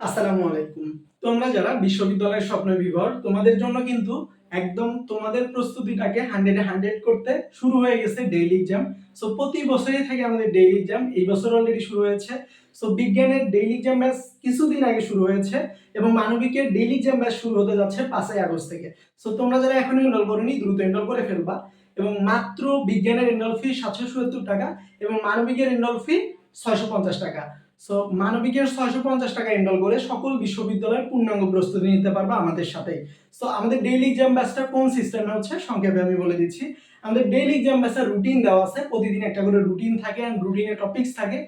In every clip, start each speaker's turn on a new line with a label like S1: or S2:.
S1: আসসালামু আলাইকুম। তোমরা যারা বিশ্ববিদ্যালয়ের স্বপ্ন বিভর, তোমাদের জন্য কিন্তু একদম তোমাদের প্রস্তুতিটাকে হান্ড্রেডে হান্ড্রেড করতে শুরু হয়ে গেছে ডেইলি এক্সাম সো প্রতি বছরই থাকে আমাদের ডেইলি এক্সাম এই বছর অলরেডি শুরু হয়েছে। সো বিজ্ঞানের ডেইলি এক্সাম ব্যাচ কিছুদিন আগে শুরু হয়েছে এবং মানবিকের ডেইলি এক্সাম ব্যাচ শুরু হতে যাচ্ছে পাঁচই আগস্ট থেকে। সো তোমরা যারা এখন এনরোল করনি, দ্রুত এনরোল করে ফেলবা। এবং মাত্র বিজ্ঞানের এনরোল ফি সাতশো সত্তর টাকা এবং মানবিকের এনরোল ফি ছয়শো পঞ্চাশ টাকা। সো মানবিকের ছয়শো পঞ্চাশ টাকা এনরোল করে সকল বিশ্ববিদ্যালয়ের পূর্ণাঙ্গ প্রস্তুতি নিতে পারবে আমাদের সাথে সো আমাদের ডেইলি এক্সাম ব্যাচটা কোন সিস্টেমে হচ্ছে? সংক্ষেপে আমি বলে দিচ্ছি। আমাদের ডেইলি এক্সাম ব্যাচের রুটিন দেওয়া আছে। প্রতিদিন একটা করে রুটিন থাকে অ্যান্ড রুটিনের টপিক্স থাকে।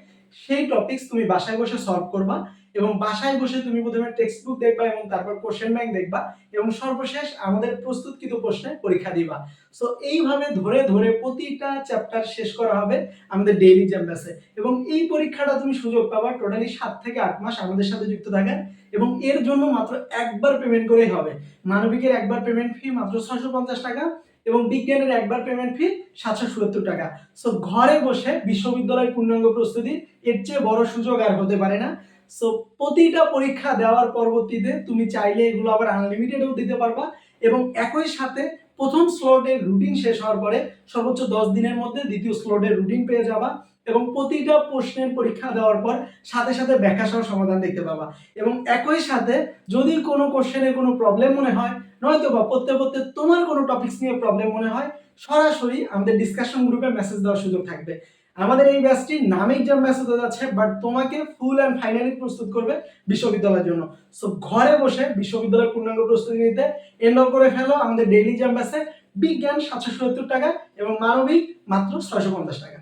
S1: সেই টপিকস তুমি বাসায় বসে সলভ করবা এবং বাসায় বসে তুমি প্রথমে টেক্সট বুক দেখবা এবং তারপর কোশ্চেন ব্যাংক দেখবা এবং সর্বশেষ আমাদের প্রস্তুতকৃত প্রশ্নে পরীক্ষা দিবা। সো এইভাবে ধরে ধরে প্রতিটা চ্যাপ্টার শেষ করা হবে আমাদের ডেইলি এক্সাম এবং এই পরীক্ষাটা তুমি সুযোগ পাবা টোটালি সাত থেকে আট মাস আমাদের সাথে যুক্ত থাকার এবং এর জন্য মাত্র একবার পেমেন্ট করেই হবে। মানবিকের একবার পেমেন্ট ফি মাত্র ছয়শো পঞ্চাশ টাকা এবং বিজ্ঞানের একবার পেমেন্ট ফি সাতশো সত্তর টাকা। সো ঘরে বসে বিশ্ববিদ্যালয়ের পূর্ণাঙ্গ প্রস্তুতি এর চেয়ে বড় সুযোগ আর হতে পারে না। সো প্রতিটা পরীক্ষা দেওয়ার পরবর্তীতে তুমি চাইলে এগুলো আবার আনলিমিটেডও দিতে পারবা এবং একই সাথে প্রথম স্লটের রুটিন শেষ হওয়ার পরে সর্বোচ্চ দশ দিনের মধ্যে দ্বিতীয় স্লটের রুটিন পেয়ে যাবা এবং প্রতিটা প্রশ্নের পরীক্ষা দেওয়ার পর সাথে সাথে ব্যাখ্যা সহ সমাধান দেখতে পাবা এবং একই সাথে যদি কোনো কোশ্চেনে কোনো প্রবলেম মনে হয় নয়তো বা পড়তে পড়তে তোমার কোনো টপিক্স নিয়ে প্রবলেম মনে হয়, সরাসরি আমাদের ডিসকাশন গ্রুপে মেসেজ দেওয়ার সুযোগ থাকবে। আমাদের এই ব্যাচটি নামে এক্সাম ব্যাচ হতে যাচ্ছে বাট তোমাকে ফুল অ্যান্ড ফাইনালি প্রস্তুত করবে বিশ্ববিদ্যালয়ের জন্য। সো ঘরে বসে বিশ্ববিদ্যালয়ের পূর্ণাঙ্গ প্রস্তুতি নিতে এনরোল করে ফেলো আমাদের ডেইলি এক্সাম ব্যাচে বিজ্ঞান সাতশো সত্তর টাকা এবং মানবিক মাত্র ছয়শো পঞ্চাশ টাকা।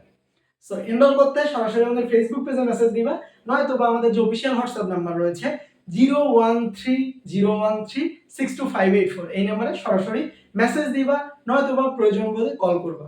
S1: সো এনরোল করতে সরাসরি আমাদের ফেসবুক পেজে মেসেজ দিবা, নয়তো বা আমাদের যে অফিসিয়াল হোয়াটসঅ্যাপ নাম্বার রয়েছে zero one three zero one three six two five eight four এই নাম্বারে সরাসরি মেসেজ দিবা, নয়তো বা প্রয়োজন বোধে কল করবা।